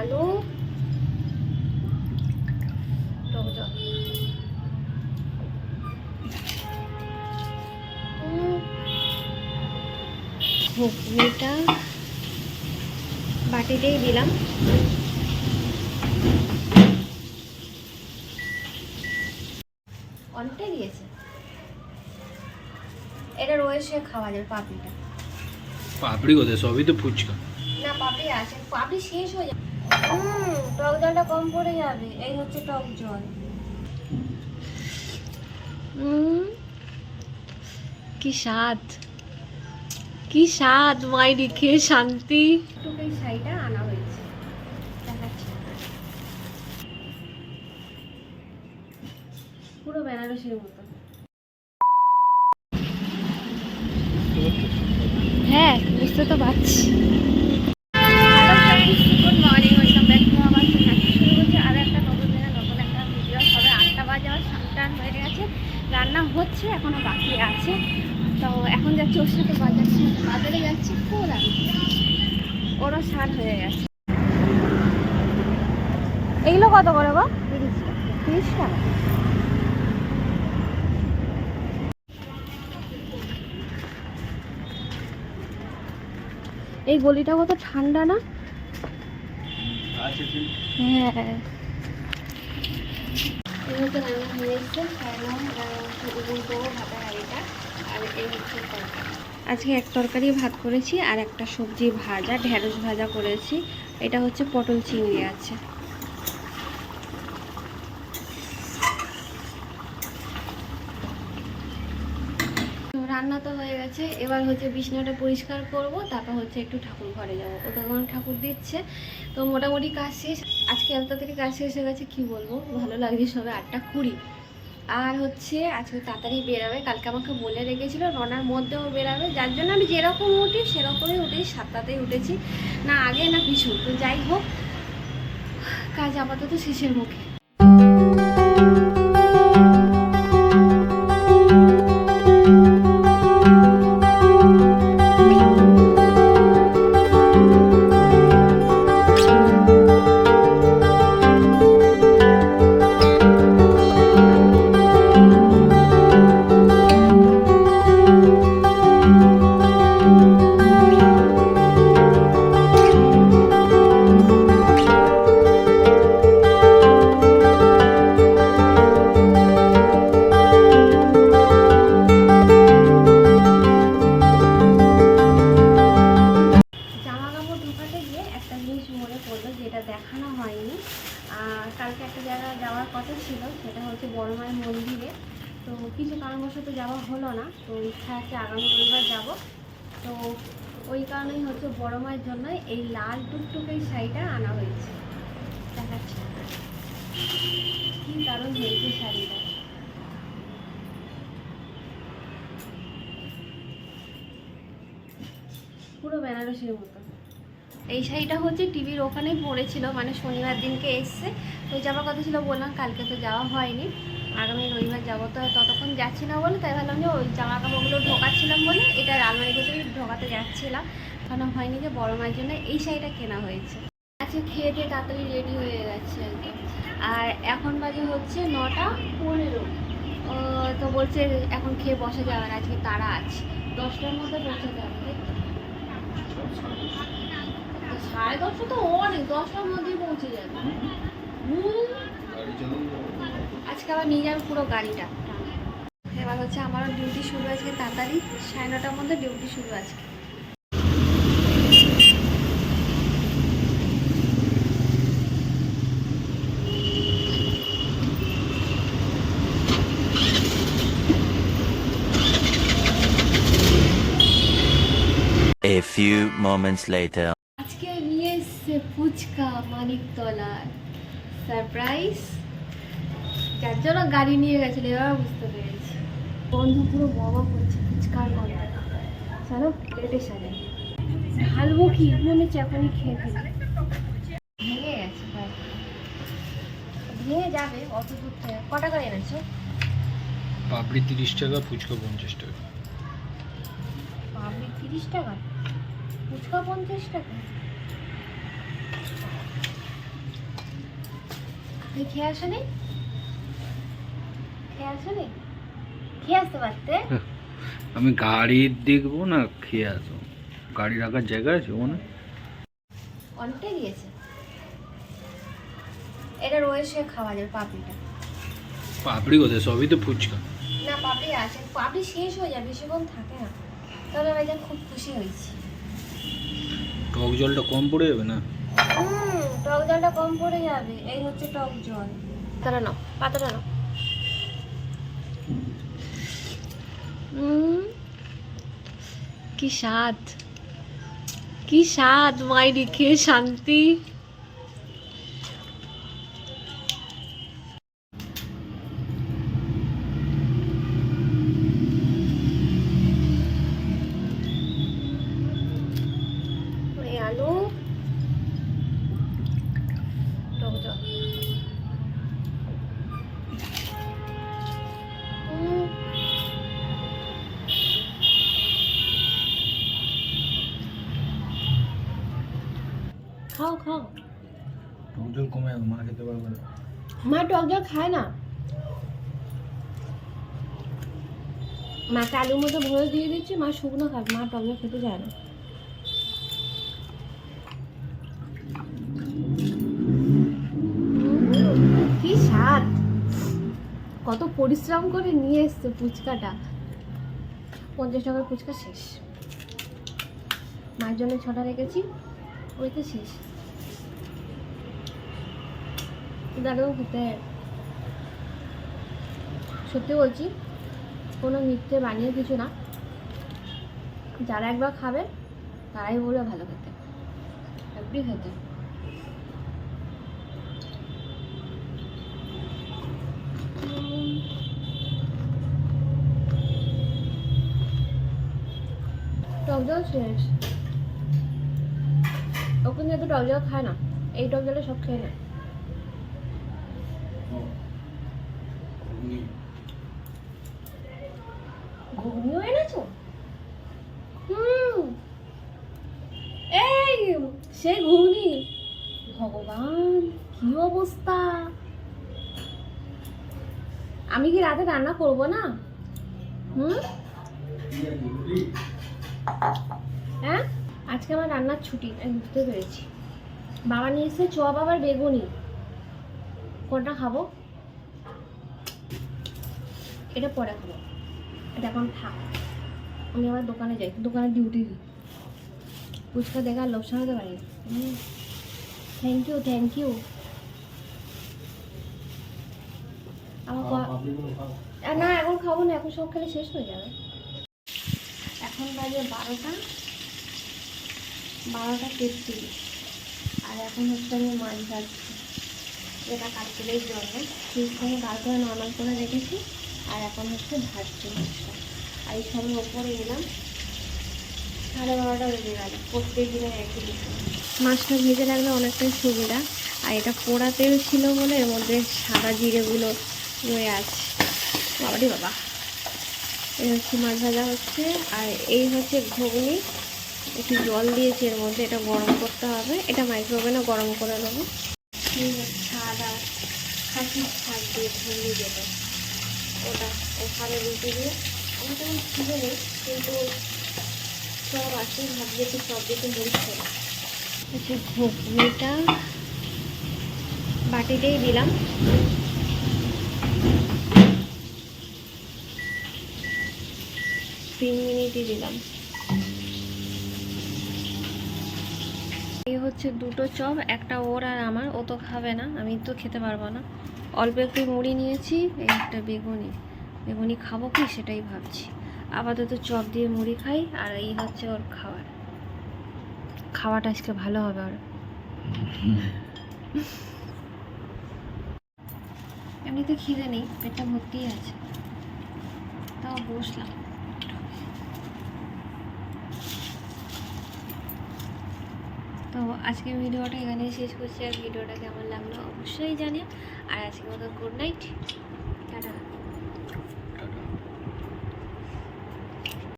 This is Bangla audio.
আলু। টক জল। ঘুগনিটা বাটিতেই দিলাম। অনেকটাই দিয়েছে। এটা রয়েছে খাওয়া যাবে পাপড়িটা। পাপড়ি কোথায়? সবই তো ফুচকা। না পাপড়ি আছে। পাপড়ি শেষ হয়ে যাবে। হুম টক জলটা কম পড়ে যাবে। এই হচ্ছে টক জল। উম, কি স্বাদ। কি স্বাদ মাইরি খেয়ে শান্তি। এই শাড়িটা আনা হয়েছে। পুরো বেনারসির মতো। হ্যাঁ বুঝতে তো পারছি hello friends good morning welcome back to আমার চ্যানেল শুরু করছি আরও একটা নতুন দিনে নতুন একটা ভিডিও সবে আটটা বাজে আমার সাতটান হয়ে গেছে রান্না হচ্ছে এখনও বাকি আছে তো এখন যাচ্ছি ওর সাথে বাজার বাজারে যাচ্ছি ফুল আনতে সার হয়ে গেছে। এইগুলো কত করে গো? তিরিশ টাকা। এই গলিটা কত ঠান্ডা না? হ্যাঁ। রান্না হয়ে এসছে খাইলাম উবুলবো ভাতের হাঁড়িটা আর এই হচ্ছে তরকারি আজকে এক তরকারি ভাত করেছি আর একটা সবজি ভাজা, ঢেঁড়স ভাজা করেছি। এটা হচ্ছে পটল চিংড়ি আছে। রান্না তো হয়ে গেছে। এবার হচ্ছে বিছানাটা পরিষ্কার করব, তারপর হচ্ছে একটু ঠাকুর ঘরে যাব। ও তখন ঠাকুর দিচ্ছে, তো মোটামুটি কাজ শেষ। আজকে এত থেকে কাজ শেষ হয়ে গেছে, কি বলব? ভালো লাগছে সবে আটটা কুড়ি। আর হচ্ছে আজকে তাড়াতাড়ি বেরাবে, কালকে আমাকে বলে রেখেছিল, রনার মধ্যেও বেরাবে, যার জন্য আমি যেরকম উঠি সেরকমই উঠেছি সাতটাতেই উঠেছি। না, আগে না পিছু, তো যাই হোক, কাজ আপাতত শেষের মুখে। মায়ের মন্দিরে। তো কিছু কারণবশত যাওয়া হলো না, তো ইচ্ছা আছে আগামী রবিবার যাব। তো ওই কারণেই হচ্ছে বড় মায়ের জন্য এই লাল টুকটুকে শাড়িটা আনা হয়েছে। দেখাচ্ছি। কি দারুণ হয়েছে শাড়িটা। পুরো বেনারসির মতো। এই শাড়িটা হচ্ছে টিভির ওখানেই পড়েছিল মানে শনিবার দিনকে এসছে। তো যাওয়ার কথা ছিল, বললাম কালকে তো যাওয়া হয়নি। আগামী রবিবার যাব তো ততক্ষণ যাচ্ছি না বলে, তাই ভাবলাম যে ওই জামা কাপড়গুলো ঢোকাচ্ছিলাম বলে, এটা আলমারি ভিতরে ঢোকাতে যাচ্ছিলাম। কারণ হয়নি যে বড় মায়ের জন্য এই শাড়িটা কেনা হয়েছে। আজকে খেয়ে দিয়ে তাড়াতাড়ি রেডি হয়ে গেছে আর এখন বাজে হচ্ছে নটা পনেরো। তো বলছে এখন খেয়ে বসা যাবে না, আজকে তারা আছে। দশটার মধ্যে পৌঁছে যাবে? সাড়ে দশটা তো অনেক, দশটার মধ্যেই পৌঁছে যাবে হুম। আজকে আবার নিয়ে যাবে পুরো গাড়িটা। এবার হচ্ছে আমারও ডিউটি শুরু আজকে তাড়াতাড়ি। সাড়ে নটার মধ্যে ডিউটি শুরু আজকে। A few moments later. আজকে নিয়ে এসছে ফুচকা মানিকতলার সারপ্রাইজ যার জন্য গাড়ি নিয়ে গেছিল এবার বুঝতে পেরেছি। বন্ধু পুরো বাবা করছে ফুচকার গন্ধ। চলো প্লেটে সাজাই ঢালবো কি? মনে হচ্ছে এখনই খেয়ে ফেলি। ভেঙে গেছে। ভেঙে যাবে অত দূর থেকে। কটা করে এনেছো? পাপড়ি তিরিশ টাকা ফুচকা পঞ্চাশ টাকা। পাবলিক তিরিশ টাকা? ফুচকা পঞ্চাশ টাকা? তুই খেয়ে আসনি? খেয়ে আসতে পারতে? আমি গাড়ি দেখব না খেয়ে আসব। গাড়ি রাখার জায়গা আছে ওখানে? অনেকটাই দিয়েছে এটা রয়েছে খাওয়া যাবে পাপড়িটা। পাপড়ি কোথায়? সবই তো ফুচকা। না পাপড়ি আছে। পাপড়ি শেষ হয়ে যাবে বেশিক্ষণ থাকে না। তবে ভাইজান খুব খুশি হয়েছি। টক জলটা কম পড়ে যাবে না? হুম টক জলটা কম পড়ে যাবে। এই হচ্ছে টক জল। তারা নাও পাতাটা নাও। উম, কি স্বাদ কি স্বাদ মাইরি খেয়ে খাও খাও। টক জল কমে মা খেতে পারবে না। মা টক জল খায় না? মাকে আলুর মধ্যে ভরে দিয়ে দিচ্ছি মা শুকনো খাবে মা টক জল খেতে চায় না। কি স্বাদ! কত পরিশ্রম করে নিয়ে এসছে ফুচকাটা। পঞ্চাশ টাকার ফুচকা শেষ। মায়ের জন্য ছটা রেখেছি ওই তো শেষ। দাঁড়াও খেতে সত্যি বলছি, কোনো মিথ্যে বানিয়ে কিছু না। যারা একবার খাবে, তারাই বলবে ভালো খেতে। হেব্বি খেতে। টক জল শেষ ওখানে তো টক জল খায় না। এই টক জলে সব খেয়ে নেয় ঘুগনিও এনেছো হুম এই সেই ঘুগনি ভগবান, কি অবস্থা? আমি কি রাতে রান্না করব না? হুম? হ্যাঁ? আজকে আমার রান্নার ছুটি আমি বুঝতে পেরেছি। বাবা নিয়ে এসেছে চপ, আবার বেগুনি। কোনটা খাব? এটা পরে খাব। এটা এখন থাক। আমি আবার দোকানে যাই, দোকানে ডিউটি দিই। ফুচকা দেখা লোভ সামলাতে পারি থ্যাংক ইউ থ্যাংক ইউ না এখন খাব না এখন সব খেলে শেষ হয়ে যাবে। এখন বাজে বারোটা। বারোটা তেত্রিশ। আর এখন হচ্ছে আমি মাছ ভাজছি। এটা কালকেলের জন্য ফ্রিজ থেকে বার করে নর্মাল করে রেখেছি। আর এখন হচ্ছে ভাজছি মাছটা। আর এই সবের ওপরে এলাম। সাড়ে বারোটা বেজে গেল প্রত্যেক দিনের একই মাছটা ভেজে রাখলে অনেকটাই সুবিধা। আর এটা পোড়া তেল ছিল বলে এর মধ্যে সাদা জিরেগুলো রয়ে আছে। বাবারি বাবা। এই হচ্ছে মাছ ভাজা হচ্ছে। আর এই হচ্ছে ঘুগনি। একটু জল দিয়েছি এর মধ্যে এটা গরম করতে হবে। এটা মাইক্রোওভেনে গরম করে নেব। সাদা খাসির শাক দিয়ে ঘুগনি যেটা ওটা ওখানে রুটি দিয়ে। আমার তেমন কিন্তু সব আছে, ভাবছি একটু সব দিকে মুড়ি খাব হচ্ছে ঘুগনিটা বাটিতেই দিলাম। তিন মিনিটই দিলাম। এই হচ্ছে দুটো চপ, একটা ওর আর আমার। ও তো খাবে না, আমি তো খেতে পারব না। অল্প একটু মুড়ি নিয়েছি একটা বেগুনি। বেগুনি খাব কি? সেটাই ভাবছি। আপাতত চপ দিয়ে মুড়ি খাই, আর এই হচ্ছে ওর খাবার। খাওয়াটা আজকে ভালো হবে ওর। এমনিতে খিদে নেই, পেটটা ভর্তিই আছে। তাও বসলাম। তো আজকে ভিডিওটা এখানেই শেষ করছি, আর ভিডিওটা কেমন লাগল অবশ্যই জানিও। আর আজকে মতো গুড নাইট